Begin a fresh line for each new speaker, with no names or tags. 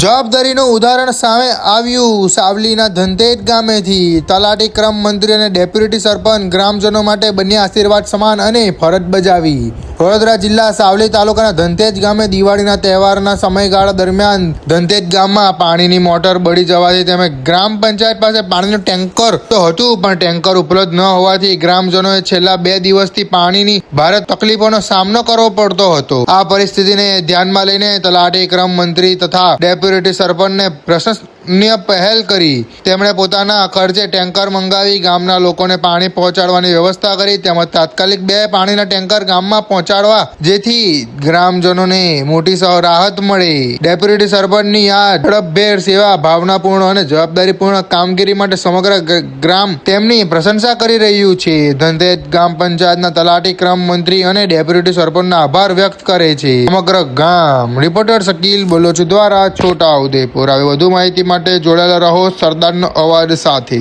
જવાબદારીનું ઉદાહરણ સામે આવ્યું. સાવલીના ધનતેજ ગામેથી તલાટી ક્રમ મંત્રી અને ડેપ્યુટી સરપંચ ગ્રામજનો માટે બંને આશીર્વાદ સમાન અને ફરજ બજાવી. વડોદરા જિલ્લા સાવલી તાલુકાના ધનતેજ ગામે દિવાળીના તહેવારના સમયગાળા દરમિયાન ધનતેજ ગામમાં પાણીની મોટર બળી જવાથી તેમે ગ્રામ પંચાયત પાસે પાણીનું ટેન્કર તો હતું, પણ ટેન્કર ઉપલબ્ધ ન હોવાથી ગ્રામજનોએ છેલ્લા બે દિવસથી પાણીની ભારે તકલીફોનો સામનો કરવો પડતો હતો. આ પરિસ્થિતિને ધ્યાનમાં લઈને તલાટી ક્રમ મંત્રી તથા ડેપ્યુટી સરપંચને પ્રશંસનીય પહેલ કરી. તેમણે પોતાના ખર્ચે ટેન્કર મંગાવી ગામના લોકોને પાણી પહોંચાડવાની વ્યવસ્થા કરી તેમજ તાત્કાલિક બે પાણીના ટેન્કર ગામમાં પહોંચાડવા જેથી ગ્રામજનોને મોટી રાહત મળે. ડેપ્યુટી સરપંચની આ ઝડપભેર સેવા ભાવનાપૂર્ણ અને જવાબદારીપૂર્ણ કામગીરી માટે સમગ્ર ગ્રામ તેમની પ્રશંસા કરી રહ્યું છે. ધનતેજ ગ્રામ પંચાયતના તલાટી ક્રમ મંત્રી અને ડેપ્યુટી સરપંચના આભાર વ્યક્ત કરે છે. સમગ્ર ગામ, રિપોર્ટર શકીલ બોલોચ દ્વારા છોટા ઉદેપુર. આવી વધુ માહિતી માટે જોડાયેલા રહો સરદારનો અવાજ સાથે.